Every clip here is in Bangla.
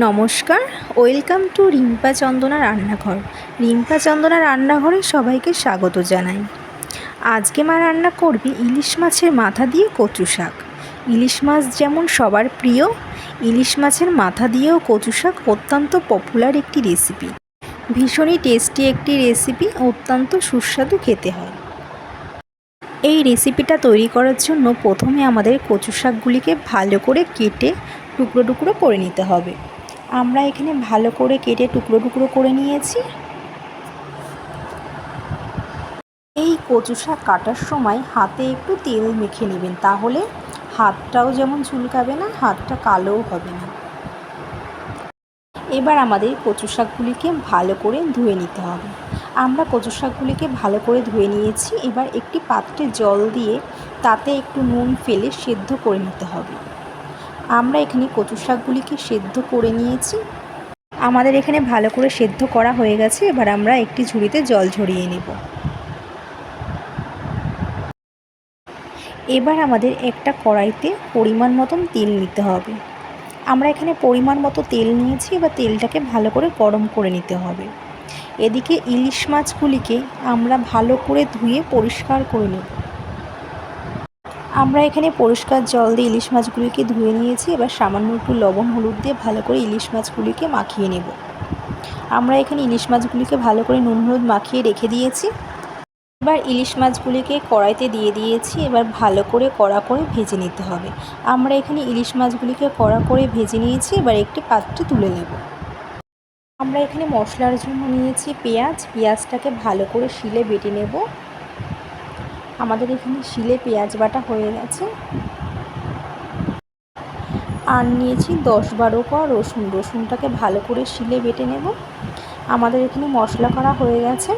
নমস্কার, ওয়েলকাম টু রিম্পা চন্দনা রান্নাঘর। রিম্পা চন্দনা রান্নাঘরে সবাইকে স্বাগত জানাই। আজকে মা রান্না করবে ইলিশ মাছের মাথা দিয়ে কচু শাক। ইলিশ মাছ যেমন সবার প্রিয়, ইলিশ মাছের মাথা দিয়েও কচু শাক অত্যন্ত পপুলার একটি রেসিপি ভীষণই টেস্টি একটি রেসিপি অত্যন্ত সুস্বাদু খেতে হয়। এই রেসিপিটা তৈরি করার জন্য প্রথমে আমাদের কচু শাকগুলিকে ভালো করে কেটে টুকরো টুকরো করে নিতে হবে। আমরা এখানে ভালো করে কেটে টুকরো টুকরো করে নিয়েছি। এই কচু শাক কাটার সময় হাতে একটু তেল মেখে নেবেন, তাহলে হাতটাও যেমন চুলকাবে না, হাতটা কালোও হবে না। এবার আমাদের কচু শাকগুলিকে ভালো করে ধুয়ে নিতে হবে। আমরা কচু শাকগুলিকে ভালো করে ধুয়ে নিয়েছি। এবার একটি পাত্রে জল দিয়ে তাতে একটু নুন ফেলে সেদ্ধ করে নিতে হবে। আমরা এখানে কচু শাকগুলিকে সেদ্ধ করে নিয়েছি। আমাদের এখানে ভালো করে সেদ্ধ করা হয়ে গেছে। এবার আমরা একটি ঝুড়িতে জল ঝরিয়ে নেব। এবার আমাদের একটা কড়াইতে পরিমাণ মতন তেল নিতে হবে। আমরা এখানে পরিমাণ মতো তেল নিয়েছি। এবার তেলটাকে ভালো করে গরম করে নিতে হবে। এদিকে ইলিশ মাছগুলিকে আমরা ভালো করে ধুয়ে পরিষ্কার করে নেব। আমরা এখানে পরিষ্কার জল দিয়ে ইলিশ মাছগুলিকে ধুয়ে নিয়েছি। এবার সামান্য একটু লবণ, হলুদ দিয়ে ভালো করে ইলিশ মাছগুলিকে মাখিয়ে নেব। আমরা এখানে ইলিশ মাছগুলিকে ভালো করে নুন, হলুদ মাখিয়ে রেখে দিয়েছি। এবার ইলিশ মাছগুলিকে কড়াইতে দিয়ে দিয়েছি। এবার ভালো করে কড়া করে ভেজে নিতে হবে। আমরা এখানে ইলিশ মাছগুলিকে কড়া করে ভেজে নিয়েছি। এবার একটি পাত্রে তুলে নেব। আমরা এখানে মশলার জন্য নিয়েছি পেঁয়াজ। পেঁয়াজটাকে ভালো করে শিলে বেটে নেব। আমাদের এখানে শিলে পেঁয়াজ বাটা হয়ে গেছে। আর নিয়েছি দশ বারো কোয়া রসুন। রসুনটাকে ভালো করে শিলে বেটে নেব। আমাদের এখানে মশলা করা হয়ে গেছে।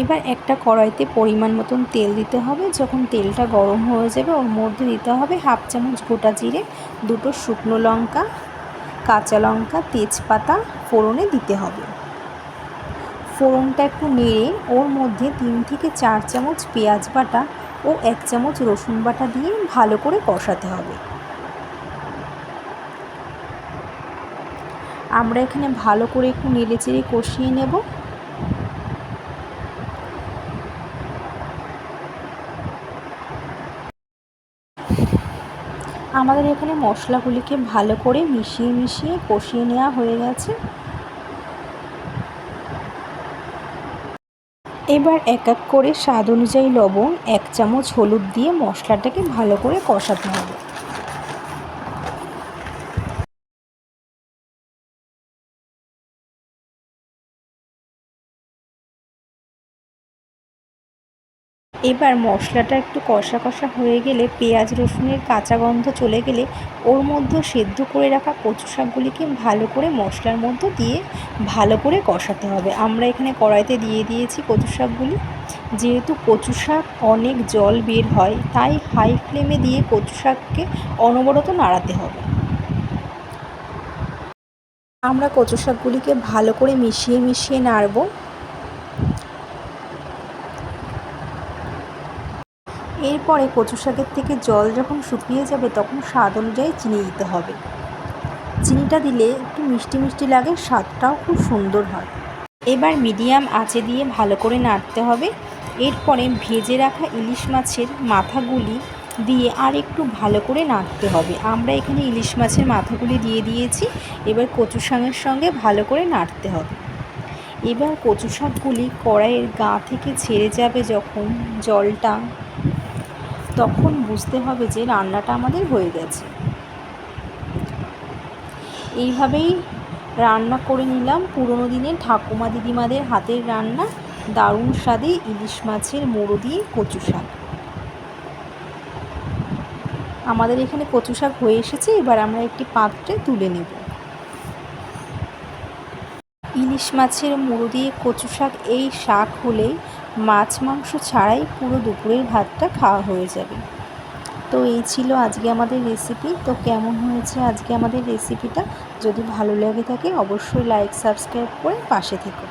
এবার একটা কড়াইতে পরিমাণ মতন তেল দিতে হবে। যখন তেলটা গরম হয়ে যাবে, ওর মধ্যে দিতে হবে হাফ চামচ গোটা জিরে, দুটো শুকনো লঙ্কা, কাঁচা লঙ্কা, তেজপাতা ফোড়নে দিতে হবে। ফোড়নটা একটু নেড়ে ওর মধ্যে তিন থেকে চার চামচ পেঁয়াজ বাটা ও এক চামচ রসুন বাটা দিয়ে ভালো করে কষাতে হবে। আমরা এখানে ভালো করে একটু নেড়ে চেড়ে কষিয়ে নেব। আমাদের এখানে মশলাগুলিকে ভালো করে মিশিয়ে মিশিয়ে কষিয়ে নেওয়া হয়ে গেছে। এবার এক এক করে স্বাদ অনুযায়ী লবণ, এক চামচ হলুদ দিয়ে মশলাটাকে ভালো করে কষাতে হবে। এবার মশলাটা একটু কষা কষা হয়ে গেলে পেঁয়াজ রসুনের কাঁচা গন্ধ চলে গেলে ওর মধ্যে সেদ্ধ করে রাখা কচু শাকগুলিকে ভালো করে মশলার মধ্যে দিয়ে ভালো করে কষাতে হবে। আমরা এখানে কড়াইতে দিয়ে দিয়েছি কচু শাকগুলি। যেহেতু কচু শাক অনেক জল বের হয়, তাই হাই ফ্লেমে দিয়ে কচু শাককে অনবরত নাড়াতে হবে। আমরা কচু শাকগুলিকে ভালো করে মিশিয়ে মিশিয়ে নাড়ব। এরপরে কচু শাকের থেকে জল যখন শুকিয়ে যাবে, তখন স্বাদ অনুযায়ী চিনি দিতে হবে। চিনিটা দিলে একটু মিষ্টি মিষ্টি লাগে, স্বাদটাও খুব সুন্দর হয়। এবার মিডিয়াম আঁচে দিয়ে ভালো করে নাড়তে হবে। এরপরে ভেজে রাখা ইলিশ মাছের মাথাগুলি দিয়ে আর একটু ভালো করে নাড়তে হবে। আমরা এখানে ইলিশ মাছের মাথাগুলি দিয়ে দিয়েছি। এবার কচু শাকের সঙ্গে ভালো করে নাড়তে হবে। এবার কচু শাকগুলি কড়াইয়ের গা থেকে ছেড়ে যাবে যখন জলটা তখন বুঝতে হবে যে রান্নাটা আমাদের হয়ে গেছে। এইভাবেই রান্না করে নিলাম। পুরোনো দিনের ঠাকুমা দিদিমাদের হাতের রান্না, দারুণ স্বাদে ইলিশ মাছের মোড়ো দিয়ে কচু শাক। আমাদের এখানে কচু শাক হয়ে এসেছে, এবার আমরা একটি পাত্রে তুলে নেব। ইলিশ মাছের মুড়ো দিয়ে কচু শাক, এই শাক হলেই মাছ, মাংস ছাড়াই পুরো দুপুরের ভাতটা খাওয়া হয়ে যাবে। তো এই ছিল আজকে আমাদের রেসিপি তো কেমন হয়েছে আজকে আমাদের রেসিপিটা যদি ভালো লাগে থাকে, অবশ্যই লাইক সাবস্ক্রাইব করে পাশে থেকো।